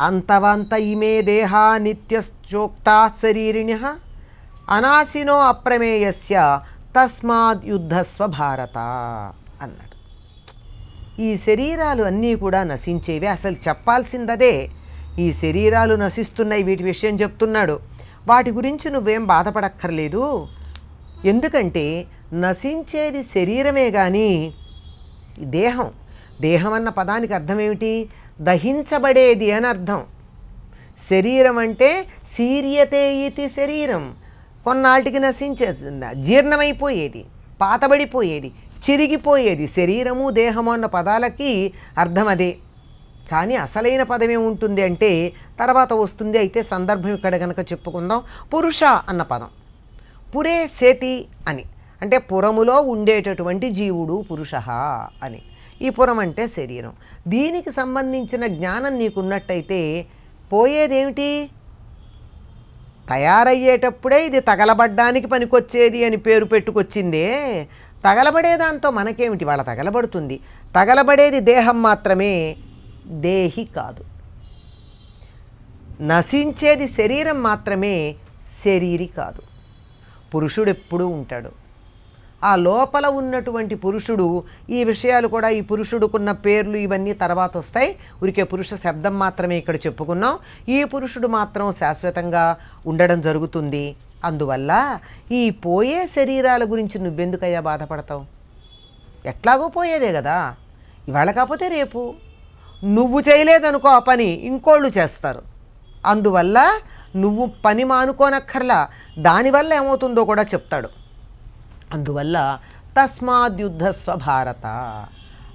అంతవంత ఇమే దేహా నిత్యశ్చోక్తా శరీరిణ అనాశినో అప్రమేయస్య తస్మాత్ యుద్ధస్వ భారత అన్నాడు. ఈ శరీరాలు అన్నీ కూడా నశించేవి. అసలు చెప్పాల్సిందదే ఈ శరీరాలు నశిస్తున్నాయి. వీటి విషయం చెప్తున్నాడు. వాటి గురించి నువ్వేం బాధపడక్కర్లేదు. ఎందుకంటే నశించేది శరీరమే కానీ దేహం. దేహం అన్న పదానికి అర్థం ఏమిటి? దహించబడేది అని అర్థం. శరీరం అంటే సీర్యతే ఇది శరీరం. కొన్నాటికి నశించేది జీర్ణమైపోయేది పాతబడిపోయేది చిరిగిపోయేది. శరీరము దేహము అన్న పదాలకి అర్థం అదే కానీ అసలైన పదం ఏముంటుంది అంటే తర్వాత వస్తుంది అయితే సందర్భం ఇక్కడ కనుక చెప్పుకుందాం. పురుష అన్న పదం. పురే సేతి అని. అంటే పురములో ఉండేటటువంటి జీవుడు పురుష అని. ఈ పురం అంటే శరీరం. దీనికి సంబంధించిన జ్ఞానం నీకున్నట్టయితే పోయేదేమిటి? తయారయ్యేటప్పుడే ఇది తగలబడ్డానికి పనికొచ్చేది అని పేరు పెట్టుకొచ్చిందే. తగలబడేదాంతో మనకేమిటి? వాళ్ళ తగలబడుతుంది. తగలబడేది దేహం మాత్రమే దేహి కాదు. నశించేది శరీరం మాత్రమే శరీరి కాదు. పురుషుడు ఎప్పుడూ ఉంటాడు. ఆ లోపల ఉన్నటువంటి పురుషుడు ఈ విషయాలు కూడా ఈ పురుషుడుకున్న పేర్లు ఇవన్నీ తర్వాత వస్తాయి. ఉరికే పురుష శబ్దం మాత్రమే ఇక్కడ చెప్పుకున్నాం. ఈ పురుషుడు మాత్రం శాశ్వతంగా ఉండడం జరుగుతుంది. అందువల్ల ఈ పోయే శరీరాల గురించి నువ్వెందుకయ్యా బాధపడతావు? ఎట్లాగో పోయేదే కదా. ఇవాళ కాకపోతే రేపు. నువ్వు చేయలేదనుకో ఆ పని ఇంకోళ్ళు చేస్తారు. అందువల్ల నువ్వు పని మానుకోనక్కర్లా. దానివల్ల ఏమవుతుందో కూడా చెప్తాడు. అందువల్ల తస్మాద్యుద్ధస్వ భారత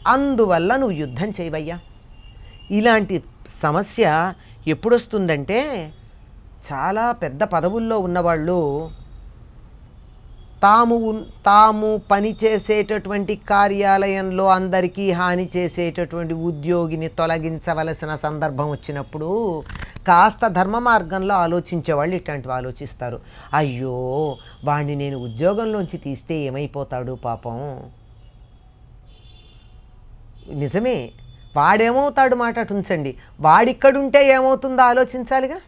అందువల్ల నువ్వు యుద్ధం చేయవయ్యా. ఇలాంటి సమస్య ఎప్పుడొస్తుందంటే చాలా పెద్ద పదవుల్లో ఉన్నవాళ్ళు తాము తాము పనిచేసేటటువంటి కార్యాలయంలో అందరికీ హాని చేసేటటువంటి ఉద్యోగిని తొలగించవలసిన సందర్భం వచ్చినప్పుడు కాస్త ధర్మ మార్గంలో ఆలోచించే వాళ్ళు ఇట్లాంటివి ఆలోచిస్తారు. అయ్యో వాణ్ణి నేను ఉద్యోగంలోంచి తీస్తే ఏమైపోతాడు పాపం? నిజమే వాడేమవుతాడు మాట అటు ఉంచండి. వాడిక్కడుంటే ఏమవుతుందో ఆలోచించాలిగా?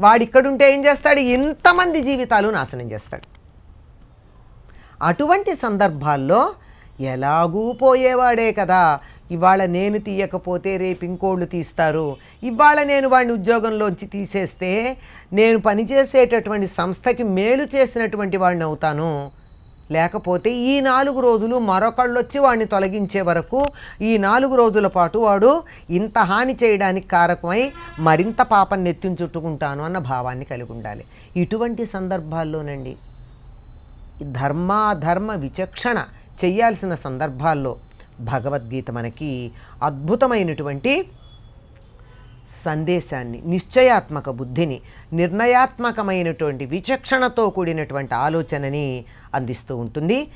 వాడిక్కడుంటే ఏం చేస్తాడు? ఇంతమంది జీవితాలు నాశనం చేస్తాడు. అటువంటి సందర్భాల్లో ఎలాగూ పోయేవాడే కదా. ఇవాళ నేను తీయకపోతే రేపు ఇంకోళ్ళు తీస్తారు. ఇవాళ నేను వాడిని ఉద్యోగంలోంచి తీసేస్తే నేను పనిచేసేటటువంటి సంస్థకి మేలు చేసినటువంటి వాడిని అవుతాను. లేకపోతే ఈ నాలుగు రోజులు మరొకళ్ళు వచ్చి వాడిని తొలగించే వరకు ఈ నాలుగు రోజుల పాటు వాడు ఇంత హాని చేయడానికి కారకమై మరింత పాపం నెత్తిని చుట్టుకుంటాను అన్న భావాన్ని కలిగి ఉండాలి. ఇటువంటి సందర్భాల్లోనండి ధర్మాధర్మ విచక్షణ చేయాల్సిన సందర్భాల్లో భగవద్గీత మనకి అద్భుతమైనటువంటి సందేశాన్ని నిశ్చయాత్మక బుద్ధిని నిర్ణయాత్మకమైనటువంటి విచక్షణతో కూడినటువంటి ఆలోచనని అందిస్తూ ఉంటుంది.